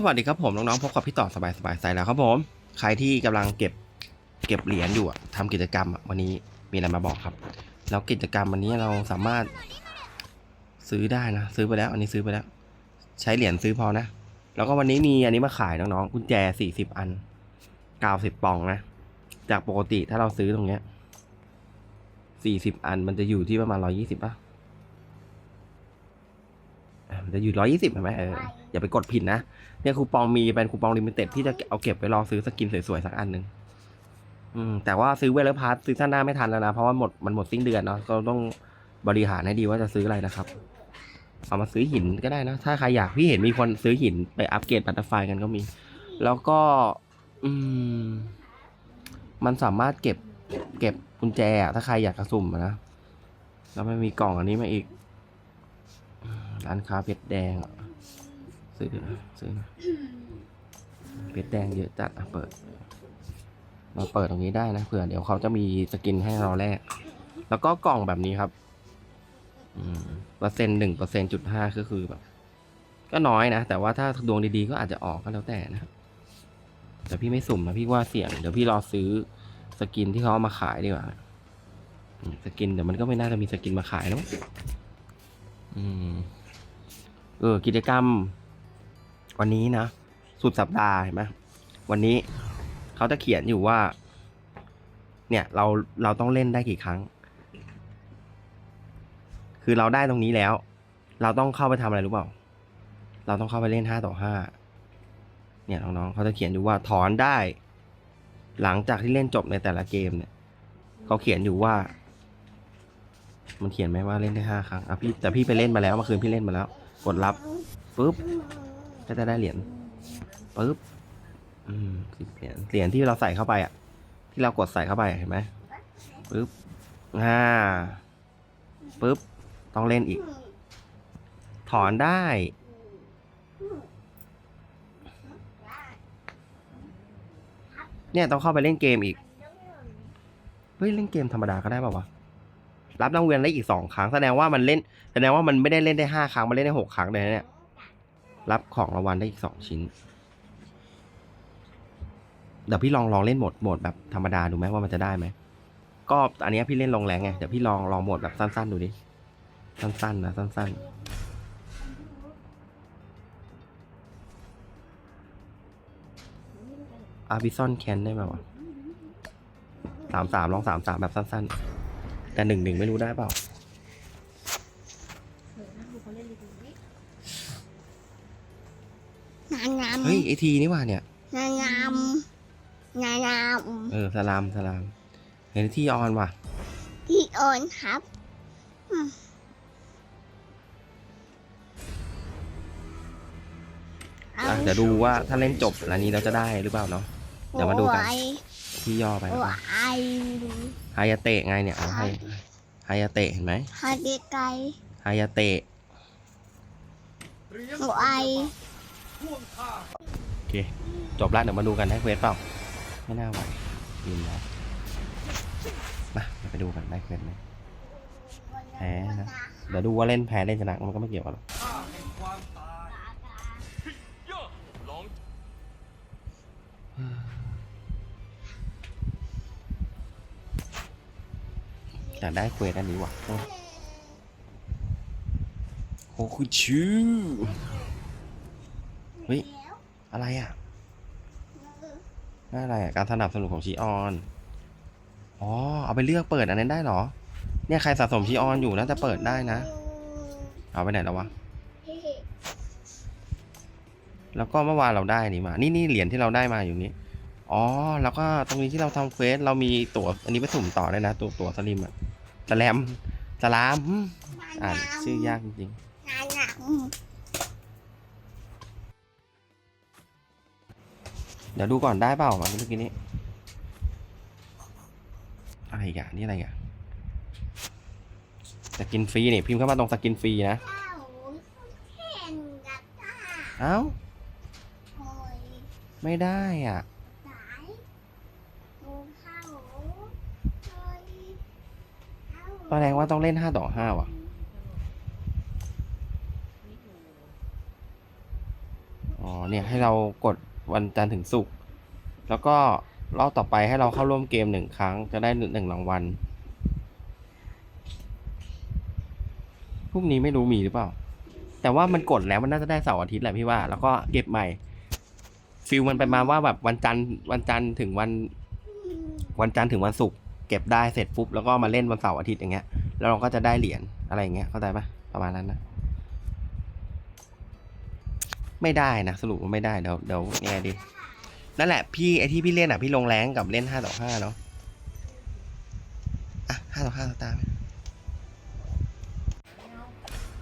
สวัสดีครับผมน้องๆพบกับพี่ต่อสบายสบายใจแล้วครับผม ใครที่กำลังเก็บเก็บเหรียญอยู่อะทำกิจกรรมวันนี้มีอะไรมาบอกครับ แล้วกิจกรรมวันนี้เราสามารถซื้อได้นะ ซื้อไปแล้ว อันนี้ซื้อไปแล้ว ใช้เหรียญซื้อพอนะ แล้วก็วันนี้มีอันนี้มาขายน้องๆกุญแจสี่สิบอันเก้าสิบปองนะ จากปกติถ้าเราซื้อตรงเนี้ยสี่สิบอันมันจะอยู่ที่ประมาณร้อยี่สิบป่ะ จะอยู่ร้อยี่สิบใช่ไหมเอออย่าไปกดผิดนะเนี่ยคูปองมีเป็นคูปองลิมิเต็ดที่จะเอาเก็บไว้รอซื้อสกินสวยๆสักอันหนึ่งอืมแต่ว่าซื้อเวลพาร์ทซื้อท่านหน้าไม่ทันแล้วนะเพราะว่าหมดมันหมดสิ้นเดือนเนาะก็ต้องบริหารให้ดีว่าจะซื้ออะไรนะครับ เอามาซื้อหินก็ได้นะ ถ้าใครอยากพี่เห็นมีคนซื้อหินไปอัปเกรดบัตเตอร์ไฟกันก็มี แล้วก็ อืม มันสามารถเก็บ เก็บกุญแจอะถ้าใครอยากกระสุ่มอะนะแล้วมันมีกล่องอันนี้มาอีกอืม ร้านค้าเพชรแดงซื้อซื้อเพชรแดงเยอะจัดอะเปิดเราเปิดตรงนี้ได้นะเผื่อเดี๋ยวเขาจะมีสกินให้เราแลกแล้วก็กล่องแบบนี้ครับเปอร์เซ็นต์หนึ่งเปอร์เซ็นจุดห้าก็คือแบบ ก็น้อยนะ แต่ว่าถ้าดวงดีๆ ก็อาจจะออกก็แล้วแต่นะแต่พี่ไม่สุ่มนะพี่ว่าเสี่ยงเดี๋ยวพี่รอซื้อสกินที่เขาเอามาขายดีกว่าสกินเดี๋ยวมันก็ไม่น่าจะมีสกินมาขายแล้วอืม เออกิจกรรม วันนี้นะ สุดสัปดาห์เห็นไหมวันนี้เขาจะเขียนอยู่ว่า เนี่ยเราเราต้องเล่นได้กี่ครั้ง คือเราได้ตรงนี้แล้ว เราต้องเข้าไปทำอะไรรู้เปล่า เราต้องเข้าไปเล่นห้าต่อห้าเนี่ยน้องๆเขาจะเขียนอยู่ว่าถอนได้ หลังจากที่เล่นจบในแต่ละเกมเนี่ยเขาเขียนอยู่ว่า มันเขียนไหมว่าเล่นได้ห้าครั้งอะพี่แต่พี่ไปเล่นมาแล้วเมื่อคืนพี่เล่นมาแล้ว กดรับปุ๊บก็จะได้เหรียญปุ๊บอืมสิบเหรียญเหรียญที่เราใส่เข้าไปอะ ที่เรากดใส่เข้าไปเห็นไหมปุ๊บอ่าปุ๊บต้องเล่นอีก ถอนได้ เนี่ยต้องเข้าไปเล่นเกมอีก เฮ้ย เล่นเกมธรรมดาก็ได้ป่าวะ รับรางวัลได้อีกสองครั้ง แสดงว่ามันเล่น แสดงว่ามันไม่ได้เล่นได้ห้าครั้ง มันเล่นได้หกครั้งเลยนะเนี่ย รับของรางวัลได้อีกสองชิ้น เดี๋ยวพี่ลองลองเล่นโหมดโหมดแบบธรรมดาดูไหมว่ามันจะได้ไหม ก็อันนี้พี่เล่นลงแรงไง เดี๋ยวพี่ลองลองโหมดแบบสั้น ๆ ดูดิ สั้นๆนะสั้น ๆอาร์บิซอนแคนได้ไหมวะสามสามลองสามสามแบบสั้น ๆ แต่หนึ่งหนึ่งไม่รู้ได้เปล่างานงามเฮ้ยไอทีนี่ว่าเนี่ยงานงามงานงามเออสลามสลาม เห็นที่ออนว่ะพี่โอนครับอืมอะเดี๋ยวดูว่าถ้าเล่นจบอันนี้เราจะได้หรือเปล่าเนาะเดี๋ยวมาดูกันโอ้ย ที่ย่อไปโอ้ยไฮายาเตะไงเนี่ยเอาให้ไฮายาเตะเห็นไหมฮาดิไกไฮายาเตะโอ้ยโอเคจบแล้วเดี๋ยวมาดูกันได้เควสเปล่าไม่น่าไหวยินแล้วมาเราไปดูกันได้เควสไหมแพ้นะเดี๋ยวดูว่าเล่นแพ้เล่นชนะมันก็ไม่เกี่ยวกันหรอก อยากได้เควสอันนี้ว่ะโอ้คือชื่อเฮ้ย อะไรอะน่าอะไรอะ การสนับสนุนของชีออน อ๋อ เอาไปเลือกเปิดอันนั้นได้เหรอ เนี่ยใครสะสมชีออนอยู่น่าจะเปิดได้นะ เอาไปไหนแล้ววะ แล้วก็เมื่อวานเราได้นี่มา นี่นี่เหรียญที่เราได้มาอยู่นี้อ๋อ แล้วก็ตรงนี้ที่เราทำเควสเรามีตั๋วอันนี้ไปสุ่มต่อได้นะ ตัวตั๋วสลิมอะ สแลมสลามอืมอ่านชื่อยากจริงงานงามๆเดี๋ยวดูก่อนได้เปล่าอันนี้เมื่อกี้นี้อะไรอีกอะนี่อะไรอีกอะสกินฟรีนี่พิมพ์เข้ามาตรงสกินฟรีนะเจ้าแข่งกับตาเอ้าโอ้ยไม่ได้อะ สายดูเข้าโอ้ยเข้า แสดงว่าต้องเล่นห้าต่อห้าว่ะ อ๋อ เนี่ยให้เรากดวันจันทร์ถึงศุกร์ แล้วก็รอบต่อไปให้เราเข้าร่วมเกมหนึ่งครั้งจะได้หนึ่งรางวัล พรุ่งนี้ไม่รู้มีหรือเปล่า แต่ว่ามันกดแล้วมันน่าจะได้เสาร์อาทิตย์แหละพี่ว่า แล้วก็เก็บใหม่ ฟิลมันไปมาว่าแบบวันจันทร์วันจันทร์ถึงวัน วันจันทร์ถึงวันศุกร์ เก็บได้เสร็จปุ๊บแล้วก็มาเล่นวันเสาร์อาทิตย์อย่างเงี้ย แล้วเราก็จะได้เหรียญอะไรอย่างเงี้ยเข้าใจปะประมาณนั้นนะไม่ได้นะสรุปว่าไม่ได้เดี๋ยวเดี๋ยวยังไงดีนั่นแหละพี่ไอที่พี่เล่นอะพี่ลงแรงกับเล่นห้าต่อห้าเนาะอะห้าต่อห้าตาไหม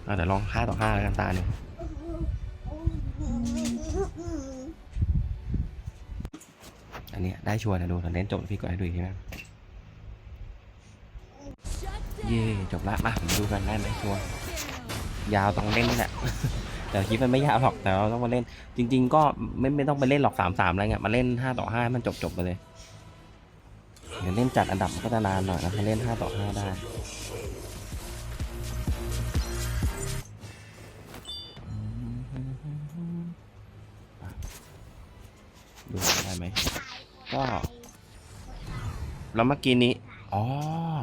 เอาเดี๋ยวลองห้าต่อห้าแล้วกันตาหนึ่งอันนี้ได้ชัวร์นะดูตอนเล่นจบพี่กดให้ดูอีกทีนะ เย่จบละมาผมดูกันได้ไหมชัวร์ยาวต้องเล่นนี่แหละแต่คลิปมันไม่ยาวหรอกแต่เราต้องมาเล่น จริง ๆ ก็ไม่ไม่ต้องไปเล่นหรอกสามสามอะไรเงี้ยมาเล่นห้าต่อห้ามันจบจบไปเลยเดี๋ยวเล่นจัดอันดับก็จะนานหน่อยนะถ้าเล่นห้าต่อห้าได้ดูได้ไหมก็แล้วเมื่อกี้นี้ อ๋อ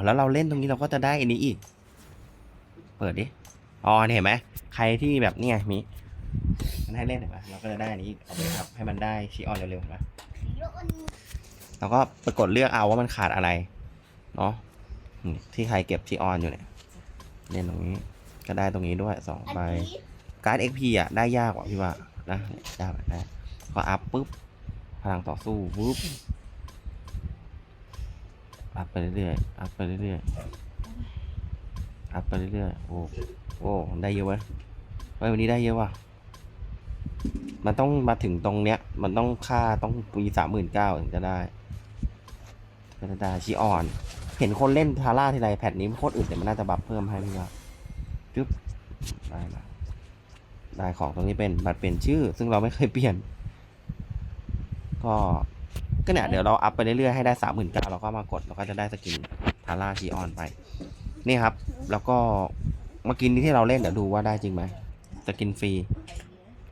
แล้วเราเล่นตรงนี้เราก็จะได้อันนี้อีก เปิดดิ อ๋อเห็นไหม ใครที่แบบเนี่ไงมีมันให้เล่นเห็นปะเราก็จะได้อันนี้เอาไปครับ ให้มันได้ชีออนเร็วๆเห็นปะเราก็ไปกดเลือกเอาว่ามันขาดอะไร เนาะที่ใครเก็บชีออนอยู่เนี่ย เล่นตรงนี้ ก็ได้ตรงนี้ด้วยสองใบ การ์ด XP อะได้ยากกว่าพี่ว่า นะยได้แบบได้ก็อัพปุ๊บ พลังต่อสู้ปุ๊บ อัพไปเรื่อยๆ อัพไปเรื่อยๆ อัพไปเรื่อยๆ โอ้โอ้ได้เยอะเว้ยวันนี้ได้เยอะว่ะ มันต้องมาถึงตรงเนี้ย มันต้องค่าต้องปีสามหมื่นเก้าถึงจะได้ก็จะด้ชีออน เห็นคนเล่นทาร่าทีไรแพทนี้โคตรอื่นแต่มันน่าจะบัฟเพิ่มให้พี่ว่าจึ๊บได้ละได้ของตรงนี้เป็นบัตรเปลี่ยนชื่อ ซึ่งเราไม่เคยเปลี่ยน ก็ ก็เนี่ยเดี๋ยวเราอัพไปเรื่อยๆให้ได้สามหมื่นเก้าเราก็มากดเราก็จะได้สกินทาร่าชีออนไป นี่ครับ แล้วก็เมื่อกี้นี้ที่เราเล่นเดี๋ยวดูว่าได้จริงไหมสกินฟรี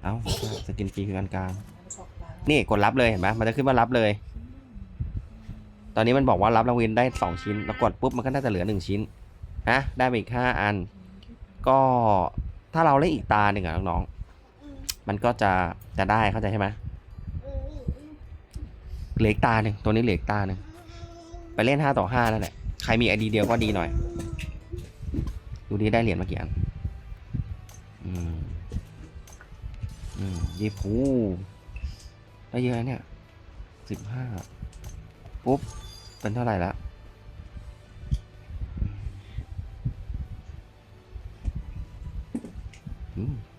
เอ้าไม่ใช่สกินฟรีคือการกลางนี่กดรับเลยเห็นไหมมันจะขึ้นว่ารับเลย ตอนนี้มันบอกว่ารับรางวัลได้สองชิ้นแล้วกดปุ๊บมันก็น่าจะเหลือหนึ่งชิ้นนะได้ไปอีกห้าอัน ก็ถ้าเราเล่นอีกตาหนึ่งอะน้องๆมันก็จะจะได้เข้าใจใช่ไหม เหลืออีกตาหนึ่งตัวนี้เหลืออีกตาหนึ่งไปเล่นห้าต่อห้านั่นแหละใครมีไอดีเดียวก็ดีหน่อย ดูดีได้เหรียญมากี่อันอืมอืมยี่ผูได้เยอะเนี่ยสิบห้าปุ๊บ เป็นเท่าไหร่ละ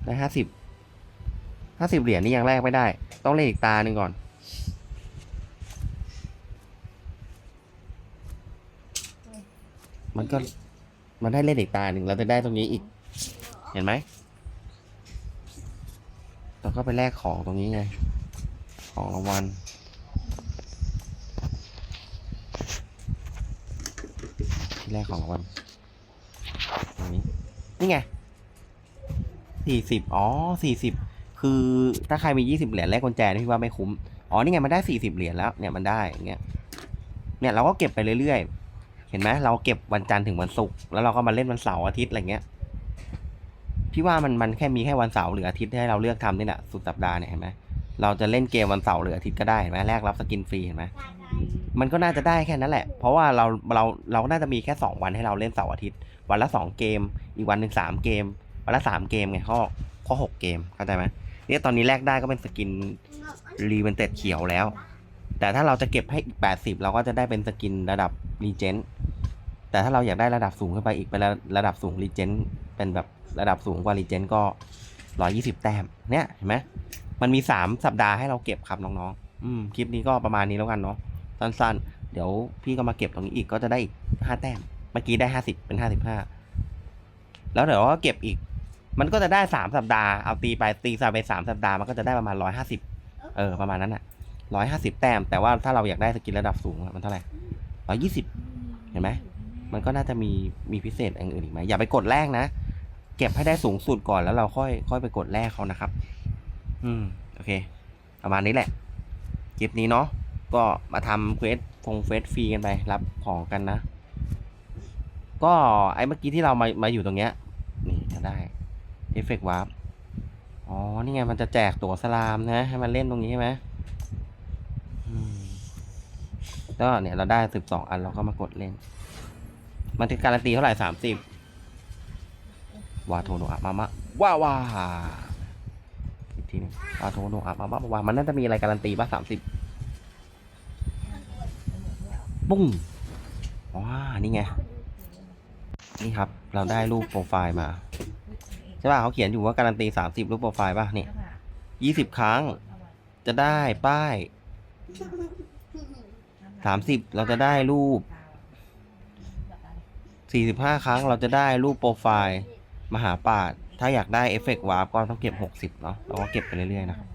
ได้ห้าสิบห้าสิบเหรียญนี่ยังแรกไม่ได้ ต้องเล่นอีกตาหนึ่งก่อน มันก็ มันได้เล่นอีกตาหนึ่งเราจะได้ตรงนี้อีก เห็นไหมเราก็ไปแลกของตรงนี้ไง ของรางวัลที่แรกของรางวัลตรงนี้ นี่ไงสี่สิบอ๋อสี่สิบคือถ้าใครมียี่สิบเหรียญแลกกุญแจนี่พี่ว่าไม่คุ้ม อ๋อ นี่ไง มันได้สี่สิบเหรียญแล้ว เนี่ย มันได้อย่างเงี้ย เนี่ย เราก็เก็บไปเรื่อยๆ เห็นไหมเราเก็บวันจันทร์ถึงวันศุกร์แล้วเราก็มาเล่นวันเสาร์อาทิตย์อะไรเงี้ยพี่ว่ามันมันแค่มีแค่วันเสาร์หรืออาทิตย์ให้เราเลือกทำนี่แหละสุดสัปดาห์เนี่ยเห็นไหมเราจะเล่นเกมวันเสาร์หรืออาทิตย์ก็ได้เห็นไหมแลกรับสกินฟรีเห็นไหมมันก็น่าจะได้แค่นั้นแหละ เพราะว่าเราเราเราน่าจะมีแค่สองวันให้เราเล่นเสาร์อาทิตย์ วันละสองเกม อีกวันหนึ่งสามเกม วันละสามเกมไงข้อข้อหกเกมเข้าใจไหมเนี่ยตอนนี้แลกได้ก็เป็นสกินรีเวนเต็ดเขียวแล้ว แต่ถ้าเราจะเก็บให้อีกแปดสิบเราก็จะได้เป็นสกินระดับรีเจนแต่ถ้าเราอยากได้ระดับสูงขึ้นไปอีกเป็นระระดับสูงรีเจนเป็นแบบระดับสูงกว่ารีเจนก็ร้อยี่สิบแต้ม เนี่ยเห็นไหมมันมีสามสัปดาห์ให้เราเก็บครับน้องๆอืมคลิปนี้ก็ประมาณนี้แล้วกันเนาะสั้นๆ เดี๋ยวพี่ก็มาเก็บตรงนี้อีกก็จะได้อีกห้าแต้ม เมื่อกี้ได้ห้าสิบเป็นห้าสิบห้าแล้วเดี๋ยวก็เก็บอีก มันก็จะได้สามสัปดาห์ เอาตีไปตีซาไปสามสัปดาห์มันก็จะได้ประมาณร้อยห้าสิบเออประมาณนั้นอะ ร้อยห้าสิบแต้ม แต่ว่าถ้าเราอยากได้สกินระดับสูงอะมันเท่าไหร่ร้อยี่สิบเห็นไหมมันก็น่าจะมีมีพิเศษอย่างอื่นอีกไหมอย่าไปกดแรกนะ เก็บให้ได้สูงสุดก่อนแล้วเราค่อย ค่อยไปกดแรกเขานะครับ อืมโอเคประมาณนี้แหละคลิปนี้เนาะก็มาทำเควสฟงเฟสฟรีกันไปรับของกันนะ ก็ไอ้เมื่อกี้ที่เรามามาอยู่ตรงเนี้ยนี่จะได้เอฟเฟกต์วาร์ปอ๋อ นี่ไงมันจะแจกตั๋วสลามนะ ให้มันเล่นตรงนี้ใช่ไหมอืม ก็เนี่ยเราได้สิบสองอันเราก็มากดเล่น มันจะการันตีเท่าไหร่สามสิบวาโทโนะมามะว้าว้าอีกทีหนึงวาโทโนะมามะว้ามันน่าจะมีอะไรการันตีป่ะสามสิบปุ้งว้านี่ไง นี่ครับ เราได้รูปโปรไฟล์มาใช่ป่ะเขาเขียนอยู่ว่าการันตีสามสิบรูปโปรไฟล์ป่ะนี่ยี่สิบครั้ง จะได้ป้าย สามสิบเราจะได้รูปสี่สิบห้าครั้งเราจะได้รูปโปรไฟล์มหาปาดถ้าอยากได้เอฟเฟกต์วาร์ปก็ต้องเก็บหกสิบเนาะเราก็เก็บไปเรื่อยๆนะครับ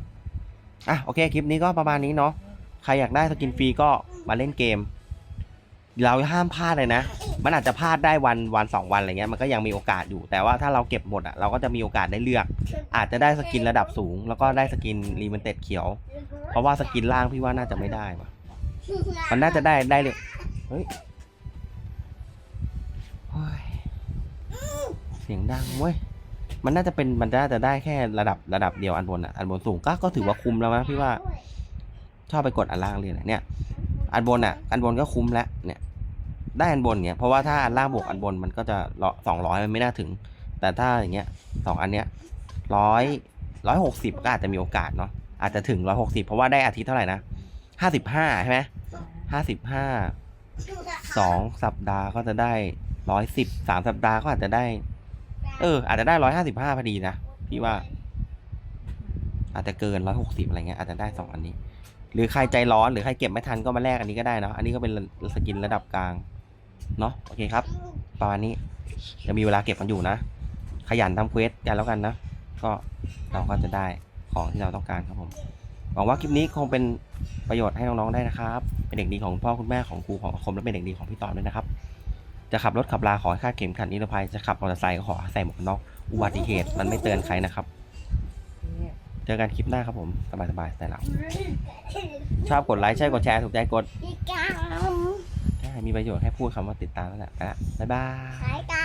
อะโอเคคลิปนี้ก็ประมาณนี้เนาะใครอยากได้สกินฟรีก็มาเล่นเกม เราห้ามพลาดเลยนะ มันอาจจะพลาดได้วันวันสองวันอะไรเงี้ยมันก็ยังมีโอกาสอยู่แต่ว่าถ้าเราเก็บหมดอะเราก็จะมีโอกาสได้เลือก อาจจะได้สกินระดับสูง แล้วก็ได้สกินรีมันเต็ดเขียว เพราะว่าสกินล่างพี่ว่าน่าจะไม่ได้ว่ะ มันน่าจะได้ได้เลยเฮ้ยโอ้ยเสียงดังเว้ยมันน่าจะเป็นมันน่าจะได้แค่ระดับระดับเดียวอันบนอะอันบนสูงก็ก็ถือว่าคุ้มแล้วนะพี่ว่าชอบไปกดอันล่างเลยนะเนี่ย อันบนอะ อันบนก็คุ้มแล้วเนี่ย ได้อันบนเนี่ยเพราะว่าถ้าอันล่างบวกอันบนมันก็จะสองร้อยมันไม่น่าถึง แต่ถ้าอย่างเงี้ยสองอันเนี้ยร้อยร้อยหกสิบก็อาจจะมีโอกาสเนาะอาจจะถึงร้อยหกสิบเพราะว่าได้อาทิตย์เท่าไหร่นะห้าสิบห้าใช่ไหม ห้าสิบห้าสองสัปดาห์ก็จะได้ร้อยสิบสามสัปดาห์ก็อาจจะได้ เออ อาจจะได้ร้อยห้าสิบห้าพอดีนะพี่ว่า อาจจะเกินร้อยหกสิบอะไรเงี้ยอาจจะได้สองอันนี้ หรือใครใจร้อนหรือใครเก็บไม่ทันก็มาแลกอันนี้ก็ได้เนาะอันนี้ก็เป็นสกินระดับกลางเนาะโอเคครับประมาณนี้จะมีเวลาเก็บกันอยู่นะ ขยันทำเควสกันแล้วกันนะ ก็เราก็จะได้ของที่เราต้องการครับผม หวังว่าคลิปนี้คงเป็นประโยชน์ให้น้องๆได้นะครับ เป็นเด็กดีของคุณพ่อคุณแม่ของครูของอาคมและเป็นเด็กดีของพี่ตอนด้วยนะครับ จะขับรถขับลาขอให้คาดเข็มขัดนิรภัยจะขับมอเตอร์ไซค์ก็ขอให้ใส่หมวกกันน็อกอุบัติเหตุมันไม่เตือนใครนะครับ เจอกันคลิปหน้าครับผมสบายๆแต่เราชอบกดไลค์ใช่กดแชร์ถูกใจกดอีกาใช่มีประโยชน์แค่พูดคำว่าติดตามนั่นแหละไปละบ๊ายบายขายไก่